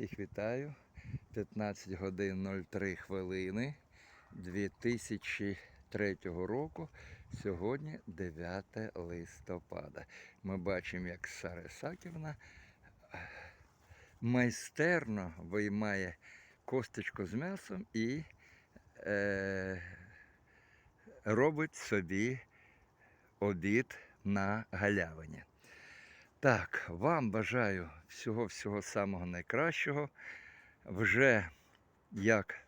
Всіх вітаю. 15 годин 03 хвилини 2003 року. Сьогодні 9 листопада. Ми бачимо, як Сара Ісаківна е, майстерно виймає косточку з м'ясом і е, робить собі обід на галявині. Так, вам бажаю всього-всього самого найкращого. Вже як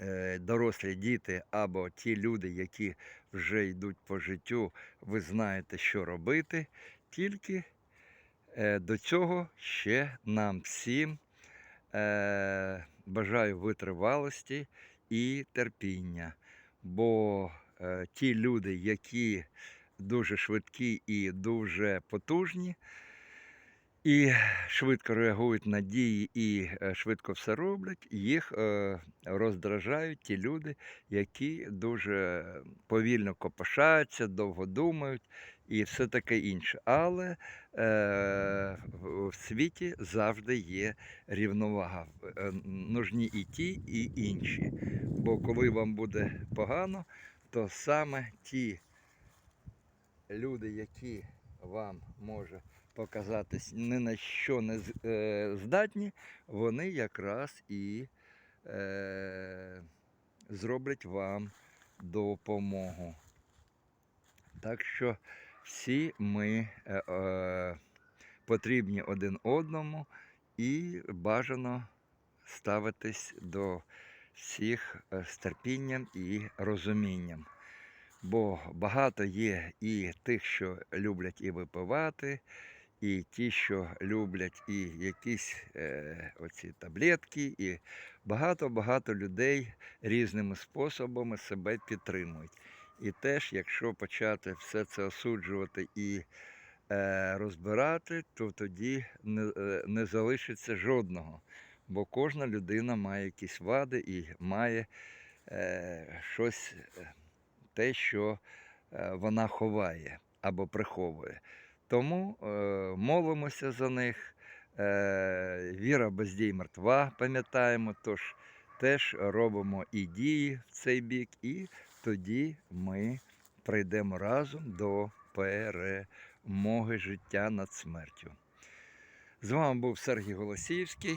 е, дорослі діти або ті люди, які вже йдуть по життю, ви знаєте, що робити. Тільки е, до цього ще нам всім е, бажаю витривалості і терпіння. Бо ті люди, які дуже швидкі і дуже потужні, і швидко реагують на дії і е, швидко все роблять, їх е, роздражають ті люди, які дуже повільно копошаються, довго думають і все таке інше. Але е, в- світі завжди є рівновага. Нужні і ті, і інші. Бо коли вам буде погано, то саме ті люди, які вам може показатись ні на що не е, здатні, вони якраз і е, зроблять вам допомогу. Так що всі ми е, е, потрібні один одному і бажано ставитись до всіх е, з терпінням і розумінням. Бо багато є і тих, що люблять і випивати, і ті, що люблять і якісь е, оці таблетки, і багато-багато людей різними способами себе підтримують. І теж, якщо почати все це осуджувати і е, розбирати, то тоді не, е, не залишиться жодного. Бо кожна людина має якісь вади і має е, щось е, те, що е, вона ховає або приховує. Тому е, молимося за них. Е, віра без дій мертва, пам'ятаємо, тож теж робимо і дії в цей бік, і тоді ми прийдемо разом до перемоги життя над смертю. З вами був Сергій Голосіївський.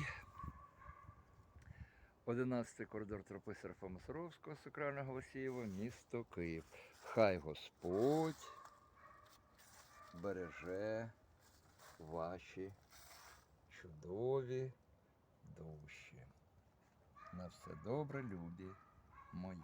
11 коридор тропи Серафа Масоровського, Сакрального Голосієва, місто Київ. Хай Господь береже ваші чудові душі. На все добре, любі мої.